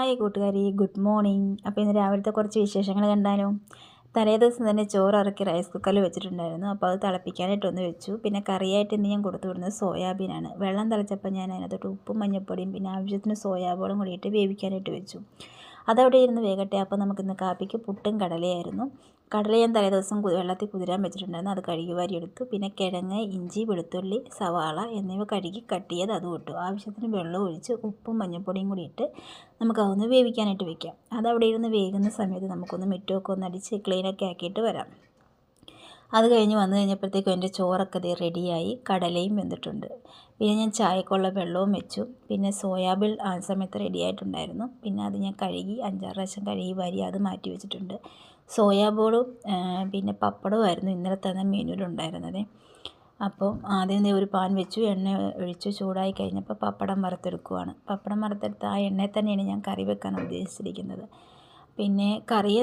Hi കൂട്ടുകാരി good morning. അപ്പോൾ ഇന്ന് രാവിലത്തെ കുറച്ച് വിശേഷങ്ങൾ കണ്ടാലോ? തലേ ദിവസം തന്നെ ചോറ് ഇറക്കി റൈസ് കുക്കറിൽ വെച്ചിട്ടുണ്ടായിരുന്നു. അപ്പോൾ അത് തിളപ്പിക്കാനായിട്ടൊന്ന് വെച്ചു. പിന്നെ കറിയായിട്ട് ഇന്ന് ഞാൻ കൊടുത്തു വിടുന്നത് സോയാബീനാണ് വെള്ളം തിളച്ചപ്പോൾ ഞാൻ അതിനകത്തോട്ട് ഉപ്പും മഞ്ഞൾപ്പൊടിയും പിന്നെ ആവശ്യത്തിന് സോയാബോളും കൂടിയിട്ട് വേവിക്കാനായിട്ട് വെച്ചു. അതവിടെ ഇരുന്ന് വേകട്ടെ അപ്പോൾ നമുക്കിന്ന് കാപ്പിക്ക് പുട്ടും കടലയായിരുന്നു. കടല ഞാൻ തലേദിവസം വെള്ളത്തിൽ കുതിരാൻ വെച്ചിട്ടുണ്ടായിരുന്നു. അത് കഴുകി വാരിയെടുത്തു. പിന്നെ കിഴങ്ങ് ഇഞ്ചി വെളുത്തുള്ളി സവാള എന്നിവ കഴുകി കട്ട് ചെയ്ത് അതും ഇട്ടു. ആവശ്യത്തിന് വെള്ളം ഒഴിച്ച് ഉപ്പും മഞ്ഞൾപ്പൊടിയും കൂടി ഇട്ട് നമുക്ക് അതൊന്ന് വേവിക്കാനായിട്ട് വെക്കാം. അതവിടെ ഇരുന്ന് വേകുന്ന സമയത്ത് നമുക്കൊന്ന് മിറ്റമൊക്കെ ഒന്ന് അടിച്ച് ക്ലീനൊക്കെ ആക്കിയിട്ട് വരാം. അത് കഴിഞ്ഞ് വന്നു കഴിഞ്ഞപ്പോഴത്തേക്കും എന്റെ ചോറൊക്കെ ദേ റെഡിയായി കടലയും വെന്തിട്ടുണ്ട്. പിന്നെ ഞാൻ ചായക്കുള്ള വെള്ളവും വെച്ചു. പിന്നെ സോയാബീൻ ആ സമയത്ത് റെഡി ആയിട്ടുണ്ടായിരുന്നു പിന്നെ അത് ഞാൻ കഴുകി അഞ്ചാറ് പ്രാവശ്യം കഴുകി വരി അത് മാറ്റി വെച്ചിട്ടുണ്ട്. സോയാബോളും പിന്നെ പപ്പടവുമായിരുന്നു ഇന്നലെ തന്നെ മെനുവിലുണ്ടായിരുന്നത് അപ്പോൾ ആദ്യം ഒരു പാൻ വെച്ചു എണ്ണ ഒഴിച്ചു ചൂടായി കഴിഞ്ഞപ്പോൾ പപ്പടം വറുത്തെടുക്കുവാണ്. പപ്പടം വറുത്തെടുത്ത് ആ എണ്ണയിൽ തന്നെയാണ് ഞാൻ കറി വെക്കാൻ ഉദ്ദേശിച്ചിരിക്കുന്നത്. പിന്നെ കറി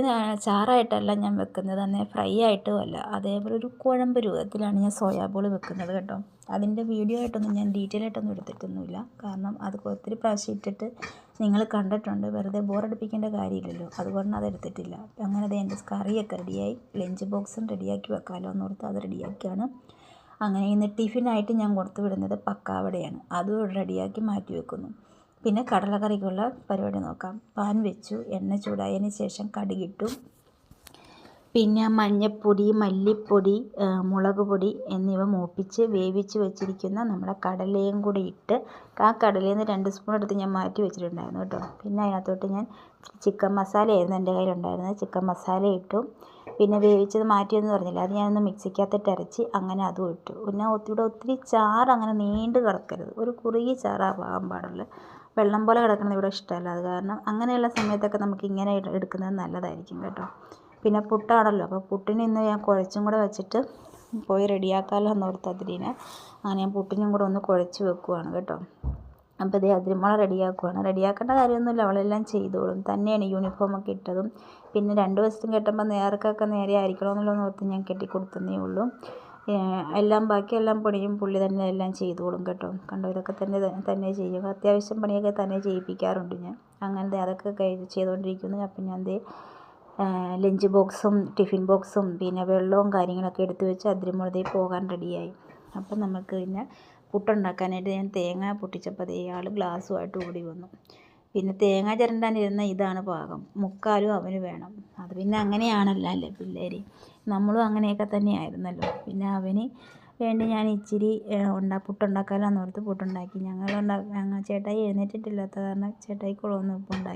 ചാറായിട്ടല്ല ഞാൻ വെക്കുന്നത്. തന്നെ ഫ്രൈ ആയിട്ടും അല്ല. അതേപോലെ ഒരു കുഴമ്പ് രൂപത്തിലാണ് ഞാൻ സോയാബോൾ വെക്കുന്നത് കേട്ടോ. അതിന്റെ വീഡിയോ ആയിട്ടൊന്നും ഞാൻ ഡീറ്റെയിൽ ആയിട്ടൊന്നും എടുത്തിട്ടൊന്നുമില്ല. കാരണം അത് ഒത്തിരി പ്രാവശ്യം ഇട്ടിട്ട് നിങ്ങൾ കണ്ടിട്ടുണ്ട്. വെറുതെ ബോറടിപ്പിക്കേണ്ട കാര്യമില്ലല്ലോ. അതുകൊണ്ട് അത് എടുത്തിട്ടില്ല. അങ്ങനെ അത് എന്റെ കറിയൊക്കെ റെഡിയായി ലഞ്ച് ബോക്സും റെഡിയാക്കി വെക്കാമല്ലോ എന്നോർത്ത് അത് റെഡിയാക്കിയാണ് അങ്ങനെ ഇന്ന് ടിഫിനായിട്ട് ഞാൻ കൊടുത്തു വിടുന്നത് പക്കാവടയാണ്. അതും റെഡിയാക്കി മാറ്റി വെക്കുന്നു. പിന്നെ കടലക്കറിക്കുള്ള പരിപാടി നോക്കാം. പാൻ വെച്ചു എണ്ണ ചൂടായതിന് ശേഷം കടുകിട്ടു. പിന്നെ മഞ്ഞൾപ്പൊടി മല്ലിപ്പൊടി മുളക് പൊടി എന്നിവ മൂപ്പിച്ച് വേവിച്ച് വെച്ചിരിക്കുന്ന നമ്മുടെ കടലയും കൂടി ഇട്ട് ആ കടലയിൽ നിന്ന് രണ്ട് സ്പൂൺ എടുത്ത് ഞാൻ മാറ്റി വെച്ചിട്ടുണ്ടായിരുന്നു കേട്ടോ. പിന്നെ അതിനകത്തോട്ട് ഞാൻ ചിക്കൻ മസാലയായിരുന്നു എന്റെ കയ്യിലുണ്ടായിരുന്നത്. ചിക്കൻ മസാല ഇട്ടു. പിന്നെ വേവിച്ചത് മാറ്റിയെന്ന് പറഞ്ഞില്ല അത് ഞാനൊന്ന് മിക്സിക്കകത്തിട്ട് അരച്ച് അങ്ങനെ അതും ഇട്ടു. പിന്നെ ഒത്തിരി ഒത്തിരി ചാറ് അങ്ങനെ നീണ്ട് കിടക്കരുത്. ഒരു കുറുകിയ ചാറാകാൻ പാടുള്ളൂ. വെള്ളം പോലെ കിടക്കുന്നത് ഇവിടെ ഇഷ്ടമല്ല. അത് കാരണം അങ്ങനെയുള്ള സമയത്തൊക്കെ നമുക്ക് ഇങ്ങനെ എടുക്കുന്നത് നല്ലതായിരിക്കും കേട്ടോ. പിന്നെ പുട്ടാണല്ലോ. അപ്പോൾ പുട്ടിന് ഇന്ന് ഞാൻ കുഴച്ചും കൂടെ വെച്ചിട്ട് പോയി റെഡിയാക്കാമല്ലോ എന്നോർത്ത് അതിരിനെ അങ്ങനെ ഞാൻ പുട്ടിനും കൂടെ ഒന്ന് കുഴച്ച് വെക്കുവാണ് കേട്ടോ. അപ്പോൾ ഇതേ അതിരിമോളെ റെഡിയാക്കുവാണ്. റെഡിയാക്കേണ്ട കാര്യമൊന്നുമില്ല. അവളെല്ലാം ചെയ്തോളും. തന്നെയാണ് യൂണിഫോമൊക്കെ ഇട്ടതും. പിന്നെ രണ്ട് വശത്തും കെട്ടുമ്പോൾ നേർക്കൊക്കെ നേരെ ആയിരിക്കണമെന്നുള്ളത് ഓർത്ത് ഞാൻ കെട്ടിക്കൊടുത്തതേ ഉള്ളൂ. എല്ലാം ബാക്കിയെല്ലാം പണിയും പുള്ളി തന്നെ എല്ലാം ചെയ്തോളും കേട്ടോ. കണ്ടോ ഇതൊക്കെ തന്നെ തന്നെ ചെയ്യും അത്യാവശ്യം പണിയൊക്കെ തന്നെ ചെയ്യിപ്പിക്കാറുണ്ട് ഞാൻ. അങ്ങനത്തെ അതൊക്കെ ചെയ്തുകൊണ്ടിരിക്കുന്നു അപ്പം ഞാൻ ദേ ലഞ്ച് ബോക്സും ടിഫിൻ ബോക്സും പിന്നെ വെള്ളവും കാര്യങ്ങളൊക്കെ എടുത്തു വെച്ച് അതിരുമുളതേ പോകാൻ റെഡിയായി അപ്പം നമുക്ക് പിന്നെ പുട്ടുണ്ടാക്കാനായിട്ട് ഞാൻ തേങ്ങ പൊട്ടിച്ചപ്പോൾ അതേ ആൾ ഗ്ലാസ്സുമായിട്ട് ഓടി വന്നു. പിന്നെ തേങ്ങ ചിരണ്ടാനിരുന്ന ഇതാണ് പാകം. മുക്കാലും അവന് വേണം. അത് പിന്നെ അങ്ങനെയാണല്ലോ അല്ലേ പിള്ളേർ നമ്മളും അങ്ങനെയൊക്കെ തന്നെയായിരുന്നല്ലോ. പിന്നെ അവന് വേണ്ടി ഞാൻ ഇച്ചിരി ഉണ്ടാ പുട്ടുണ്ടാക്കാമല്ലോ എന്നോർത്ത് പുട്ടുണ്ടാക്കി. ഞങ്ങൾ ഉണ്ടാ ചേട്ടായി എഴുന്നേറ്റിട്ടില്ലാത്ത കാരണം ചേട്ടായിക്കുള്ളതൊന്നും ഇപ്പോൾ ഉണ്ടാക്കി